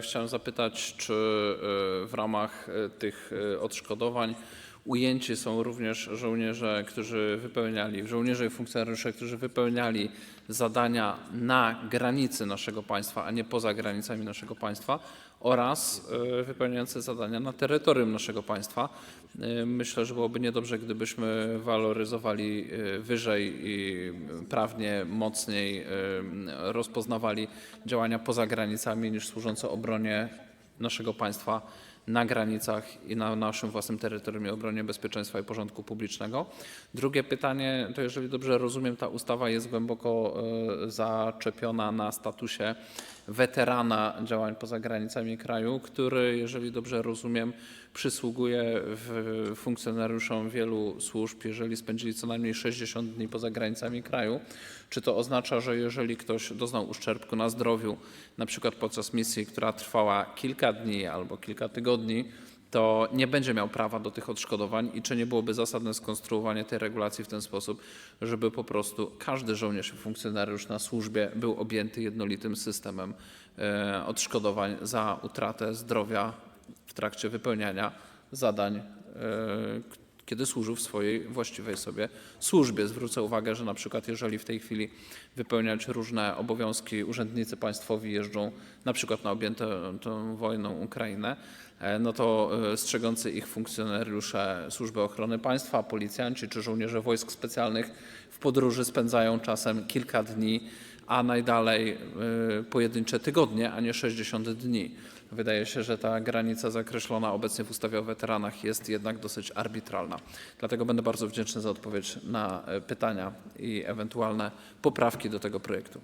chciałem zapytać, czy e, w ramach e, tych e, odszkodowań ujęci są również żołnierze, którzy wypełniali, żołnierze i funkcjonariusze, którzy wypełniali zadania na granicy naszego państwa, a nie poza granicami naszego państwa oraz e, wypełniający zadania na terytorium naszego państwa. E, Myślę, że byłoby niedobrze, gdybyśmy waloryzowali e, wyżej i prawnie mocniej rozpoznawali działania poza granicami niż służące obronie naszego państwa na granicach i na naszym własnym terytorium i obronie bezpieczeństwa i porządku publicznego. Drugie pytanie, to jeżeli dobrze rozumiem, ta ustawa jest głęboko e, zaczepiona na statusie weterana działań poza granicami kraju, który, jeżeli dobrze rozumiem, przysługuje funkcjonariuszom wielu służb, jeżeli spędzili co najmniej 60 dni poza granicami kraju. Czy to oznacza, że jeżeli ktoś doznał uszczerbku na zdrowiu, na przykład podczas misji, która trwała kilka dni albo kilka tygodni, to nie będzie miał prawa do tych odszkodowań i czy nie byłoby zasadne skonstruowanie tej regulacji w ten sposób, żeby po prostu każdy żołnierz i funkcjonariusz na służbie był objęty jednolitym systemem e, odszkodowań za utratę zdrowia w trakcie wypełniania zadań, e, kiedy służył w swojej właściwej sobie służbie. Zwrócę uwagę, że na przykład jeżeli w tej chwili wypełniać różne obowiązki urzędnicy państwowi jeżdżą na przykład na objętą tą wojną Ukrainę, e, no to e, strzegący ich funkcjonariusze Służby Ochrony Państwa, policjanci czy żołnierze wojsk specjalnych w podróży spędzają czasem kilka dni, a najdalej y, pojedyncze tygodnie, a nie 60 dni. Wydaje się, że ta granica zakreślona obecnie w ustawie o weteranach jest jednak dosyć arbitralna. Dlatego będę bardzo wdzięczny za odpowiedź na e, pytania i ewentualne poprawki do tego projektu.